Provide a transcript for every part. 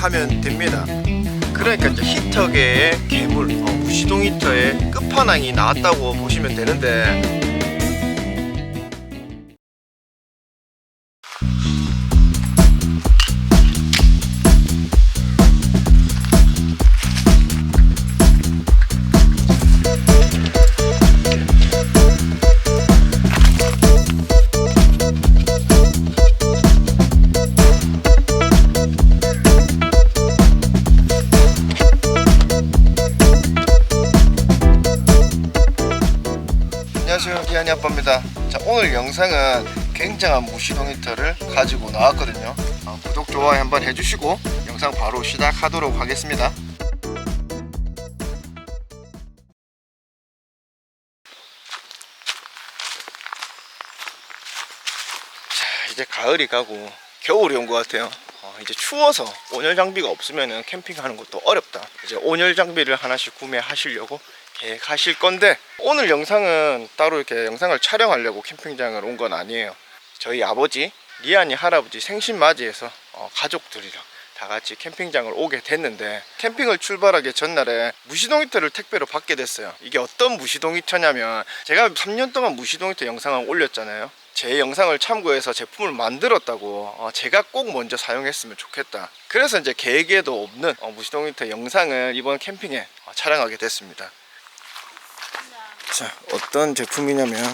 설치하면 됩니다. 그러니까 이제 히터계의 괴물, 어, 무시동 히터의 끝판왕이 나왔다고 보시면 되는데 안녕하세요. 기한이 아빠입니다. 자 오늘 영상은 굉장한 무시동 히터를 가지고 나왔거든요. 어, 구독 좋아요 한번 해주시고 영상 바로 시작하도록 하겠습니다. 자 이제 가을이 가고 겨울이 온 것 같아요. 어, 이제 추워서 온열 장비가 없으면 캠핑하는 것도 어렵다. 이제 온열 장비를 하나씩 구매하시려고 계획하실 건데 오늘 영상은 따로 이렇게 영상을 촬영하려고 캠핑장을 온 건 아니에요. 저희 아버지 리안이 할아버지 생신 맞이해서 어, 가족들이랑 다 같이 캠핑장을 오게 됐는데 캠핑을 출발하기 전날에 무시동 히터를 택배로 받게 됐어요. 이게 어떤 무시동 히터냐면 제가 3년 동안 무시동 히터 영상을 올렸잖아요. 제 영상을 참고해서 제품을 만들었다고 어, 제가 꼭 먼저 사용했으면 좋겠다. 그래서 이제 계획에도 없는 어, 무시동 히터 영상을 이번 캠핑에 어, 촬영하게 됐습니다 자 어떤 제품이냐면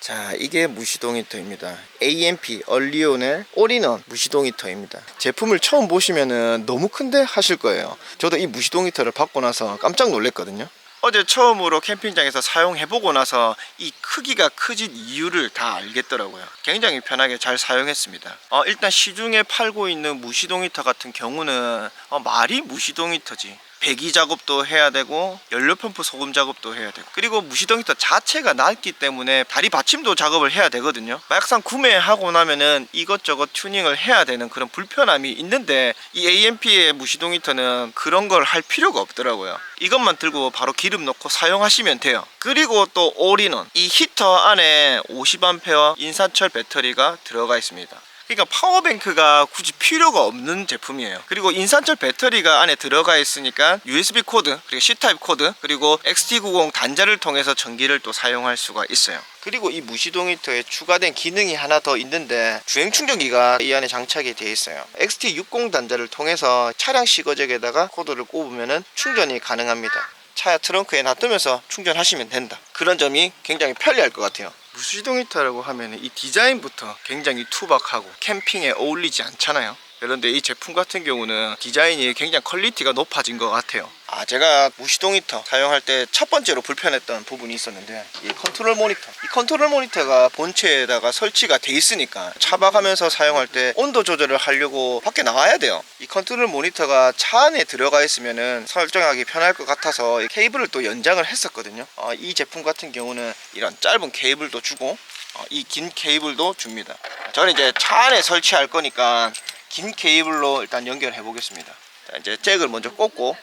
자 이게 무시동 히터입니다. AMP 얼리온의 올인원 무시동 히터입니다. 제품을 처음 보시면은 너무 큰데 하실 거예요. 저도 이 무시동 히터를 받고 나서 깜짝 놀랐거든요. 어제 처음으로 캠핑장에서 사용해보고 나서 이 크기가 커진 이유를 다 알겠더라고요. 굉장히 편하게 잘 사용했습니다. 어, 일단 시중에 팔고 있는 무시동 히터 같은 경우는 어, 말이 무시동 히터지 배기 작업도 해야 되고 연료 펌프 소금 작업도 해야 되고. 그리고 무시동 히터 자체가 낮기 때문에 다리 받침도 작업을 해야 되거든요. 막상 구매하고 나면은 이것저것 튜닝을 해야 되는 그런 불편함이 있는데 이 AMP의 무시동 히터는 그런 걸 할 필요가 없더라고요. 이것만 들고 바로 기름 넣고 사용하시면 돼요. 그리고 또 올인원. 이 히터 안에 50A 인산철 배터리가 들어가 있습니다 그러니까 파워뱅크가 굳이 필요가 없는 제품이에요. 그리고 인산철 배터리가 안에 들어가 있으니까 USB 코드 그리고 C타입 코드 그리고 XT90 단자를 통해서 전기를 또 사용할 수가 있어요. 그리고 이 무시동 히터에 추가된 기능이 하나 더 있는데 주행 충전기가 이 안에 장착이 되어 있어요. XT60 단자를 통해서 차량 시거잭에다가 코드를 꼽으면 충전이 가능합니다. 차 트렁크에 놔두면서 충전하시면 된다. 그런 점이 굉장히 편리할 것 같아요 무시동 히터라고 하면 이 디자인부터 굉장히 투박하고 캠핑에 어울리지 않잖아요. 그런데 이 제품 같은 경우는 디자인이 굉장히 퀄리티가 높아진 것 같아요 아 제가 무시동 히터 사용할 때 첫 번째로 불편했던 부분이 있었는데 이 컨트롤 모니터. 이 컨트롤 모니터가 본체에다가 설치가 돼 있으니까 차박하면서 사용할 때 온도 조절을 하려고 밖에 나와야 돼요. 이 컨트롤 모니터가 차 안에 들어가 있으면은 설정하기 편할 것 같아서 이 케이블을 또 연장을 했었거든요. 어, 이 제품 같은 경우는 이런 짧은 케이블도 주고 어, 이긴 케이블도 줍니다. 저는 이제 차 안에 설치할 거니까 긴 케이블로 일단 연결해 보겠습니다. 자, 이제 잭을 먼저 꽂고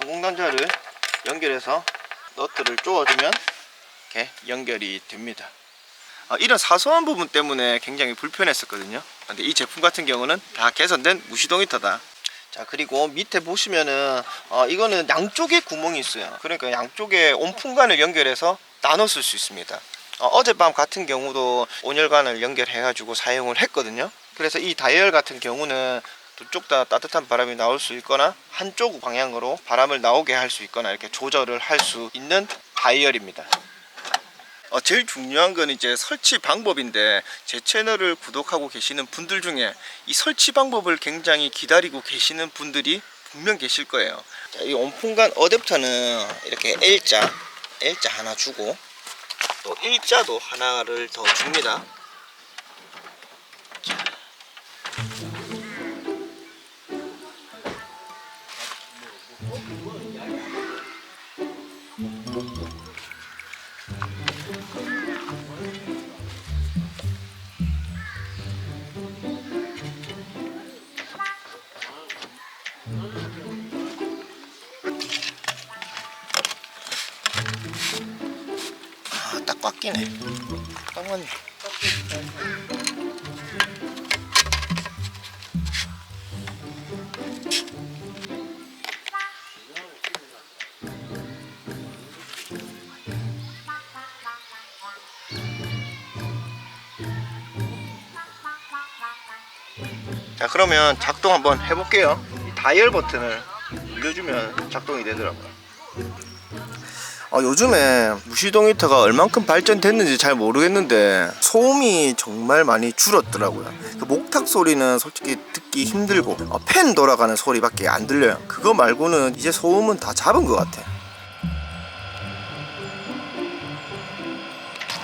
항공단자를 연결해서 너트를 조어주면 이렇게 연결이 됩니다. 아, 이런 사소한 부분 때문에 굉장히 불편했었거든요. 근데 이 제품 같은 경우는 다 개선된 무시동 히터다. 자 그리고 밑에 보시면은 어, 이거는 양쪽에 구멍이 있어요. 그러니까 양쪽에 온풍관을 연결해서 나눠 쓸 수 있습니다. 어, 젯밤 같은 경우도 온열관을 연결해 가지고 사용을 했거든요. 그래서 이 다이얼 같은 경우는 두 쪽 다 따뜻한 바람이 나올 수 있거나 한쪽 방향으로 바람을 나오게 할 수 있거나 이렇게 조절을 할 수 있는 다이얼입니다. 어, 제일 중요한 건 이제 설치 방법인데 제 채널을 구독하고 계시는 분들 중에 이 설치 방법을 굉장히 기다리고 계시는 분들이 분명 계실 거예요. 자, 이 온풍간 어댑터는 이렇게 L자 L자 하나 주고 또 일자도 하나를 더 줍니다 깎이네. 깎았네 자 그러면 작동 한번 해볼게요. 이 다이얼 버튼을 눌려주면 작동이 되더라고요. 아, 요즘에 무시동 히터가 얼만큼 발전됐는지 잘 모르겠는데 소음이 정말 많이 줄었더라고요. 그 목탁 소리는 솔직히 듣기 힘들고 어, 팬 돌아가는 소리밖에 안 들려요. 그거 말고는 이제 소음은 다 잡은 것 같아.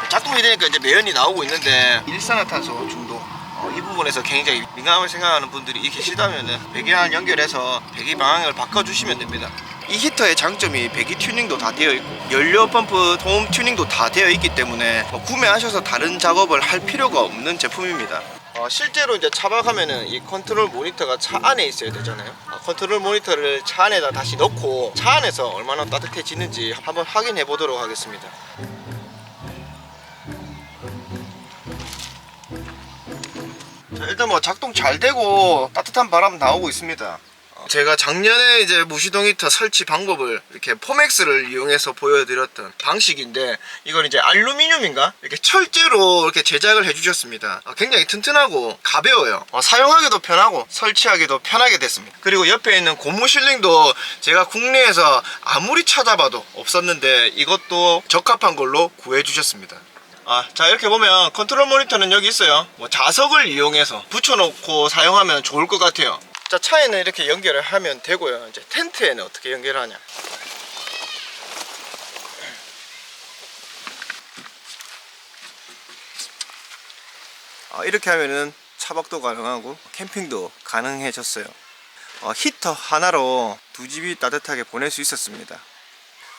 작동이 되니까 이제 매연이 나오고 있는데 일산화탄소 중독. 어, 이 부분에서 굉장히 민감하게 생각하는 분들이 계시다면 배기랑 연결해서 배기 방향을 바꿔주시면 됩니다. 이 히터의 장점이 배기 튜닝도 다 되어 있고 연료 펌프 홈 튜닝도 다 되어 있기 때문에 뭐 구매하셔서 다른 작업을 할 필요가 없는 제품입니다. 어, 실제로 이제 차박하면은 이 컨트롤 모니터가 차 안에 있어야 되잖아요. 아, 컨트롤 모니터를 차 안에다 다시 넣고 차 안에서 얼마나 따뜻해지는지 한번 확인해 보도록 하겠습니다. 자, 일단 뭐 작동 잘 되고 따뜻한 바람 나오고 있습니다. 어, 제가 작년에 이제 무시동 히터 설치 방법을 이렇게 포맥스를 이용해서 보여드렸던 방식인데 이건 이제 알루미늄인가 이렇게 철제로 이렇게 제작을 해주셨습니다. 어, 굉장히 튼튼하고 가벼워요. 어, 사용하기도 편하고 설치하기도 편하게 됐습니다. 그리고 옆에 있는 고무 실링도 제가 국내에서 아무리 찾아봐도 없었는데 이것도 적합한 걸로 구해주셨습니다. 아, 자 이렇게 보면 컨트롤 모니터는 여기 있어요. 뭐 자석을 이용해서 붙여놓고 사용하면 좋을 것 같아요. 자 차에는 이렇게 연결을 하면 되고요. 이제 텐트에는 어떻게 연결하냐? 아, 이렇게 하면은 차박도 가능하고 캠핑도 가능해졌어요. 어, 히터 하나로 두 집이 따뜻하게 보낼 수 있었습니다.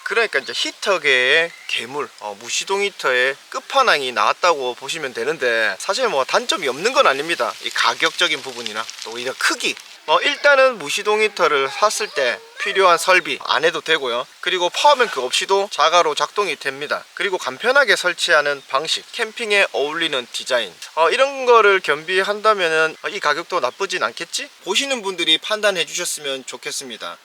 그러니까 이제 히터계의 괴물 어, 무시동 히터의 끝판왕이 나왔다고 보시면 되는데 사실 뭐 단점이 없는 건 아닙니다 이 가격적인 부분이나 또 오히려 크기 뭐 일단은 무시동 히터를 샀을 때 필요한 설비 안 해도 되고요. 그리고 파워뱅크 없이도 자가로 작동이 됩니다. 그리고 간편하게 설치하는 방식 캠핑에 어울리는 디자인. 어, 이런 거를 겸비한다면 이 가격도 나쁘진 않겠지? 보시는 분들이 판단해 주셨으면 좋겠습니다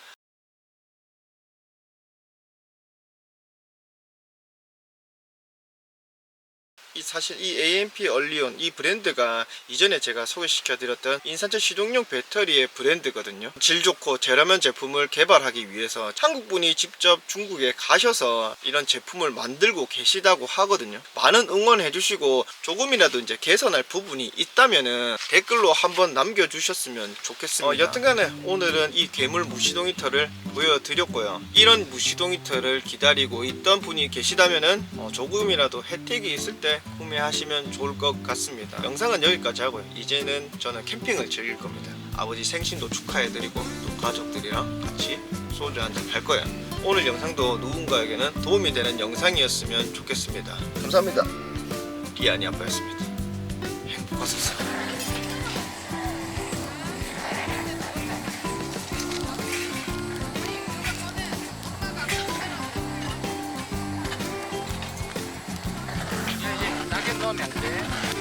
이 사실 이 AMP 얼리온 이 브랜드가 이전에 제가 소개시켜 드렸던 인산철 시동용 배터리의 브랜드거든요. 질 좋고 저렴한 제품을 개발하기 위해서 한국분이 직접 중국에 가셔서 이런 제품을 만들고 계시다고 하거든요. 많은 응원해 주시고 조금이라도 이제 개선할 부분이 있다면은 댓글로 한번 남겨주셨으면 좋겠습니다. 어, 여튼간에 오늘은 이 괴물 무시동 히터를 보여드렸고요. 이런 무시동 히터를 기다리고 있던 분이 계시다면은 어, 조금이라도 혜택이 있을 때 구매하시면 좋을 것 같습니다. 영상은 여기까지 하고요. 이제는 저는 캠핑을 즐길 겁니다. 아버지 생신도 축하해드리고 또 가족들이랑 같이 소주 한잔 할 거예요 오늘 영상도 누군가에게는 도움이 되는 영상이었으면 좋겠습니다. 감사합니다. 기안이 아빠였습니다. 행복하소서. 이 돼.